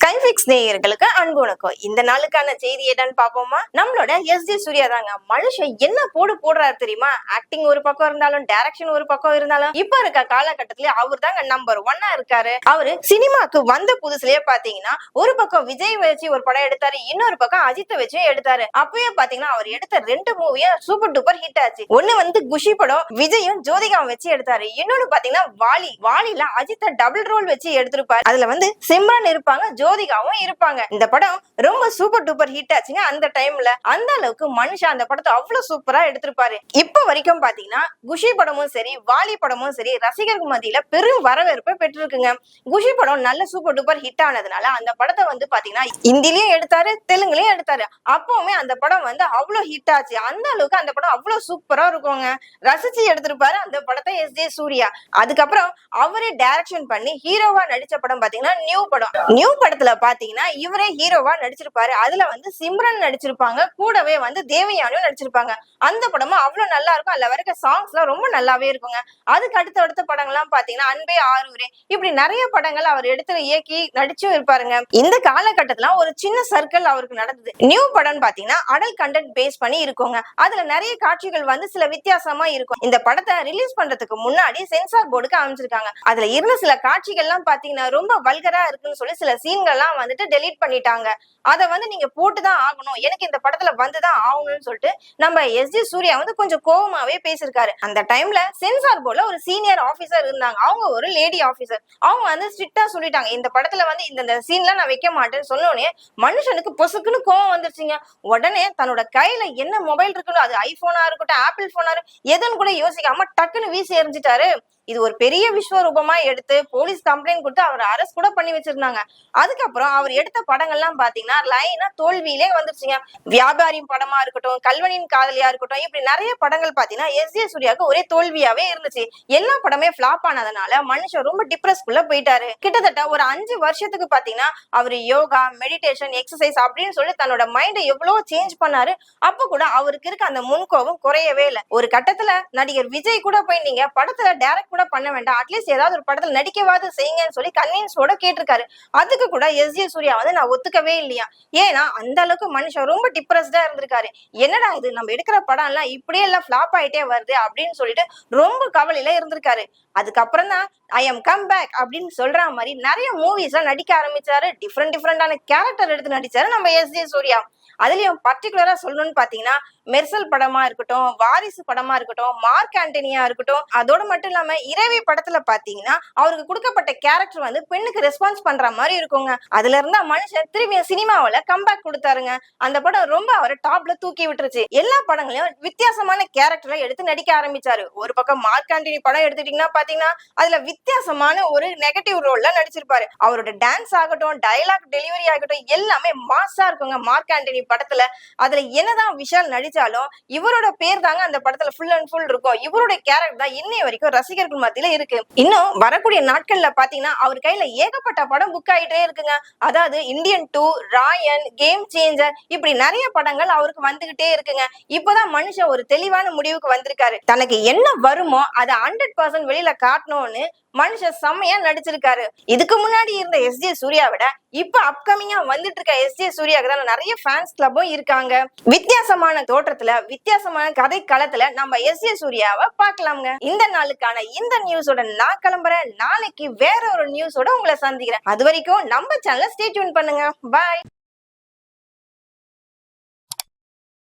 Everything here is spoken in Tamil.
ஸ்கைபிக்ஸ் நேயர்களுக்கு அன்பு வணக்கம். இந்த நாளுக்கான செய்தி என்னன்னு பாப்போமா நம்மளோட எஸ் ஜே சூர்யா தாங்க. மனுஷன் என்ன போடு போடுறாரு தெரியுமா? ஆக்டிங் ஒரு பக்கம் இருந்தாலும் டைரக்ஷன் ஒரு பக்கம் இருந்தாலும் இப்ப இருக்க காலகட்டத்துல அவர் தாங்க நம்பர் ஒன்னா இருக்காரு. அவரு சினிமாக்கு வந்த புதுசுலயே பாத்தீங்கன்னா ஒரு பக்கம் விஜய் வச்சு ஒரு படம் எடுத்தாரு இன்னொரு பக்கம் அஜித்தை வச்சு எடுத்தாரு. அப்பயே பாத்தீங்கன்னா அவர் எடுத்த ரெண்டு மூவியும் சூப்பர் டூப்பர் ஹிட் ஆச்சு. ஒண்ணு வந்து குஷி படம் விஜயும் ஜோதிகாவும் வச்சு எடுத்தாரு. இன்னொன்னு பாத்தீங்கன்னா வாலி. வாலில அஜித்தை டபுள் ரோல் வச்சு எடுத்திருப்பாரு. அதுல வந்து சிம்ரன் இருப்பாங்க ஜோதிகாவும் இருப்பாங்க. இந்த படம் ரொம்ப சூப்பர் டூப்பர் ஹிட் ஆச்சுங்க அந்த டைம்ல அந்த அளவுக்கு மனுஷா அந்த படத்தை அவ்வளவு சூப்பரா எடுத்திருப்பாரு. இப்ப வரைக்கும் பாத்தீங்கன்னா குஷி படமும் சரி வாலி படமும் சரி ரசிகர்கள் மத்தியில பெரும் வரவேற்பை பெற்றிருக்குங்க. குஷி படம் நல்ல சூப்பர் டூப்பர் ஹிட் ஆனதுனால அந்த படத்தை வந்து பாத்தீங்கன்னா இந்திலயும் எடுத்தாரு தெலுங்குலயும் எடுத்தாரு. அப்பவுமே அந்த படம் வந்து அவ்வளவு ஹிட் ஆச்சு. அந்த அளவுக்கு அந்த படம் அவ்வளவு சூப்பரா இருக்குங்க. ரசிச்சு எடுத்திருப்பாரு அந்த படத்தை எஸ் ஜே சூர்யா. அதுக்கப்புறம் அவரே டைரக்ஷன் பண்ணி ஹீரோவா நடிச்ச படம் பாத்தீங்கன்னா நியூ படம். நியூ படத்துல பாத்தீங்கன்னா இவரே ஹீரோவா நடிச்சிருப்பாரு. அதுல வந்து சிம்ரன் நடிச்சிருப்பாங்க. கூடவே வந்து தேவயானியும் நடிச்சிருப்பாங்க. அந்த படமும் அவ்வளவு நல்லா இருக்கும். அதுல வரைக்கும் சாங்ஸ் எல்லாம் ரொம்ப நல்லாவே இருக்குங்க. அதுக்கு அடுத்த அடுத்த படங்கள்லாம் பாத்தீங்கன்னா அன்பே ஆரூரே. இப்படி நிறைய படங்கள் அவர் எடுத்து இயக்கி நடிச்சும் இருப்பாருங்க. இந்த காலகட்டத்துல ஒரு சின்ன சர்க்கிள் அவருக்கு நடந்தது. நியூ படம் பாத்தீங்கன்னா அடல் கண்டென்ட் பேஸ் பண்ணி இருக்குங்க. அதுல நிறைய காட்சிகள் வந்து சில வித்தியாசமா இருக்கும். இந்த படத்தை ரிலீஸ் பண்றதுக்கு முன்னாடி சென்சார் போர்டுக்கு அமைச்சிருக்காங்க அதுல இருந்த சில காட்சிகள்லாம் பாத்தீங்கன்னா ரொம்ப வல்கரா இருக்குன்னு சொல்லி சில சீன்கள் எல்லாம் வந்துட்டு டெலீட் பண்ணிட்டாங்க. அதை வந்து நீங்க போட்டுதான் ஆகணும். எனக்கு இந்த படத்துல வந்துதான் ஆகணும்னு சொல்லிட்டு நம்ம எஸ் ஜி சூர்யா வந்து கொஞ்சம் கோவமாவே பேசியிருக்காரு. அந்த டைம்ல சென்சார் போர்டுல ஒரு சீனியர் ஆபீசர் இருந்தாங்க. அவங்க ஒரு லேடி ஆபீசர் அவங்க வந்து ஸ்ட்ரிக்டா சொல்லிட்டாங்க. இந்த படத்துல வந்து இந்த சீன்லாம் நான் வைக்க மாட்டேன்னு சொன்னோடனே மனுஷனுக்கு பொசுக்குன்னு கோவம் வந்துருச்சுங்க. உடனே தன்னோட கையில என்ன மொபைல் இருக்குன்னு அது ஐபோனா இருக்கட்டும் ஆப்பிள் போனா எதுன்னு கூட யோசிக்காம டக்குன்னு வீசி எறிஞ்சிட்டாரு. இது ஒரு பெரிய விஸ்வரூபமா எடுத்து போலீஸ் கம்ப்ளைண்ட் கொடுத்து அவர் அரெஸ்ட் கூட பண்ணி வச்சிருந்தாங்க. அதுக்கப்புறம் அவர் எடுத்த படங்கள்லாம் பாத்தீங்கன்னா லைனா தோல்வியிலே வந்துருச்சுங்க. வியாபாரியும் படமா இருக்கட்டும் கல்வனின் காதலியா இருக்கட்டும் இப்படி நிறைய படங்கள் பாத்தீங்கன்னா எஸ். ஏ சூர்யாவுக்கு ஒரே தோல்வியாவே இருந்துச்சு. எல்லா படமே பிளாப் ஆனதுனால மனுஷன் ரொம்ப டிப்ரெஸ்க்குள்ள போயிட்டாரு. கிட்டத்தட்ட ஒரு அஞ்சு வருஷத்துக்கு பாத்தீங்கன்னா அவர் யோகா மெடிடேஷன் எக்ஸசைஸ் அப்படின்னு சொல்லி தன்னோட மைண்டை எவ்வளவு சேஞ்ச் பண்ணாரு. அப்ப கூட அவருக்கு இருக்க அந்த முன்கோபம் குறையவே இல்லை. ஒரு கட்டத்துல நடிகர் விஜய் கூட போய் நீங்க படத்துல டேரக்ட் கூட பண்ண வேண்டாம். அட்லீஸ்ட் ஏதாவது ஒரு படத்துல நடிக்கவாது செய்யுங்கன்னு சொல்லி கன்வின்ஸோட கேட்டிருக்காரு. அதுக்கு கூட எஸ் ஜே சூர்யா வந்து நான் ஒத்துக்கவே இல்லையா? ஏன்னா அந்த அளவுக்கு மனுஷன் ரொம்ப டிப்ரெஸ்டா இருந்திருக்காரு. என்னடா இது? நம்ம எடுக்கிற படம் எல்லாம் இப்படியே எல்லாம் ஃபிளாப் ஆயிட்டே வருது அப்படின்னு சொல்லிட்டு ரொம்ப கவலையில இருந்திருக்காரு. அதுக்கப்புறம் தான் ஐ எம் கம் பேக் அப்படின்னு சொல்ற மாதிரி நிறைய மூவிஸ்லாம் நடிக்க ஆரம்பிச்சாரு. டிஃப்ரெண்ட் டிஃப்ரெண்டான கேரக்டர் எடுத்து நடிச்சாரு நம்ம எஸ் ஜே சூர்யா அதுலயும் பர்டிகுலரா சொல்லணும்னு பாத்தீங்கன்னா மெர்சல் படமா இருக்கட்டும் வாரிசு படமா இருக்கட்டும் மார்க் ஆண்டனியா இருக்கட்டும் அதோட மட்டும் இல்லாம இரவி படத்துல பாத்தீங்கன்னா அவருக்கு கொடுக்கப்பட்ட கேரக்டர் வந்து பெண்ணுக்கு ரெஸ்பான்ஸ் பண்ற மாதிரி இருக்குங்க. அதுல இருந்தா மனுஷன் திரும்பி சினிமாவில கம்பேக் கொடுத்தாருங்க. அந்த படம் ரொம்ப அவரை டாப்ல தூக்கி விட்டுருச்சு. எல்லா படங்களையும் வித்தியாசமான கேரக்டர்ல எடுத்து நடிக்க ஆரம்பிச்சாரு. ஒரு பக்கம் மார்க் ஆண்டனி படம் எடுத்துட்டீங்கன்னா பாத்தீங்கன்னா அதுல வித்தியாசமான ஒரு நெகட்டிவ் ரோல்ல நடிச்சிருப்பாரு. அவரோட டான்ஸ் ஆகட்டும் டயலாக் டெலிவரி ஆகட்டும் எல்லாமே மாசா இருக்குங்க மார்க் ஆண்டனி படத்துல. அதுல என்னதான் விஷால் நடிச்சாலும் இவரோட பேர் தாங்க அந்த படத்துல ஃபுல் அண்ட் ஃபுல் இருக்கும். இவரோட கேரக்டர் தான் இன்னை வரைக்கும் ரசிகர்கள் மத்தியில இருக்கு. இன்னும் வரக்கூடிய நாட்கள்ல பாத்தீங்கன்னா அவர் கையில ஏகப்பட்ட படம் புக் ஆயிட்டே இருக்குங்க. அதாவது Indian two Raayan game changer இப்படி நிறைய படங்கள் அவருக்கு வந்துகிட்டே இருக்குங்க. இப்பதான் மனுஷன் ஒரு தெளிவான முடிவுக்கு வந்திருக்காரு. தனக்கு என்ன வருமோ அதை ஹண்ட்ரட் பர்சன்ட் வெளியில காட்டணும்னு மனுஷன் செம்மையா நடிச்சிருக்காரு. இதுக்கு முன்னாடி இருந்த எஸ் ஜே சூர்யா விட இப்ப அப்கமிங்கா வந்துட்டு இருக்க எஸ் ஜே சூர்யாக்கு தான் நிறைய ஃபேன்ஸ் கிளப்பும் இருக்காங்க. வித்தியாசமான தோற்றத்துல வித்தியாசமான கதை களத்துல நம்ம எஸ் ஜே சூர்யாவை பார்க்கலாம்ங்க. இந்த நாளுக்கான இந்த நியூஸோட நான் கிளம்புறேன். நாளைக்கு வேற ஒரு நியூஸோட உங்களை சந்திக்கிறேன். அது வரைக்கும் நம்ம சேனலை ஸ்டே டியூன் பண்ணுங்க. பாய்